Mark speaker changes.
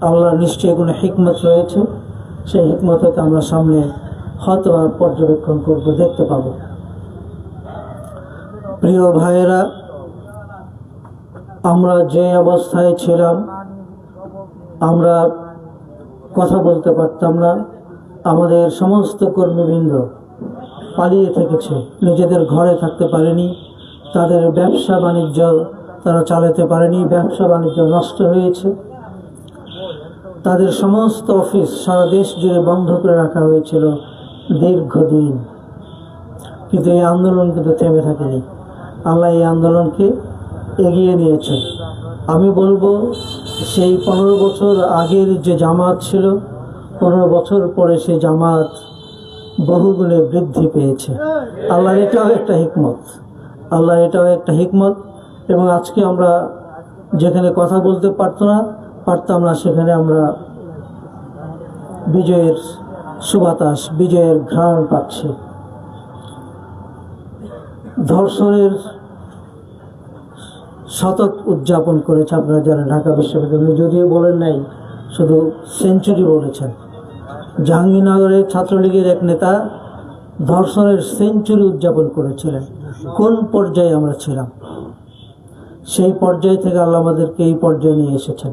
Speaker 1: আল্লাহর নিশ্চয়ই কোনো হিকমত রয়েছে। সেই হিকমতকে আমরা সামনে হয়তো পর্যবেক্ষণ করব, দেখতে পাব। প্রিয় ভাইয়েরা, আমরা যে অবস্থায় ছিলাম, আমরা কথা বলতে পারতাম না। আমাদের সমস্ত কর্মীবৃন্দ পালিয়ে থেকেছে। নিজেদের ঘরে থাকতে পারেনি। তাদের ব্যবসা বাণিজ্য তারা চালাতে পারেনি। ব্যবসা বাণিজ্য নষ্ট হয়েছে। তাদের সমস্ত অফিস সারা দেশ জুড়ে বন্ধ করে রাখা হয়েছিল দীর্ঘদিন। কিন্তু এই আন্দোলন কিন্তু থেমে থাকেনি। আল্লাহ এই আন্দোলনকে এগিয়ে নিয়েছে। আমি বলব, সেই পনেরো বছর আগের যে জামাত ছিল, পনেরো বছর পরে সেই জামাত বহুগুণে বৃদ্ধি পেয়েছে। আল্লাহর এটাও একটা হিকমত। আল্লাহর এটাও একটা হিকমত। এবং আজকে আমরা যেখানে কথা বলতে পারতো না পারতাম না, সেখানে আমরা বিজয়ের সুবাতাস, বিজয়ের ঘ্রাণ পাচ্ছি। ধর্ষণের শতক উদযাপন করেছে আপনারা যারা ঢাকা বিশ্ববিদ্যালয়। যদিও বলেন নাই, শুধু সেঞ্চুরি বলেছেন। জাহাঙ্গীরনগরের ছাত্রলীগের এক নেতা ধর্ষণের সেঞ্চুরি উদযাপন করেছিলেন। কোন পর্যায়ে আমরা ছিলাম? সেই পর্যায় থেকে আল্লাহ আমাদেরকে এই পর্যায়ে নিয়ে এসেছেন।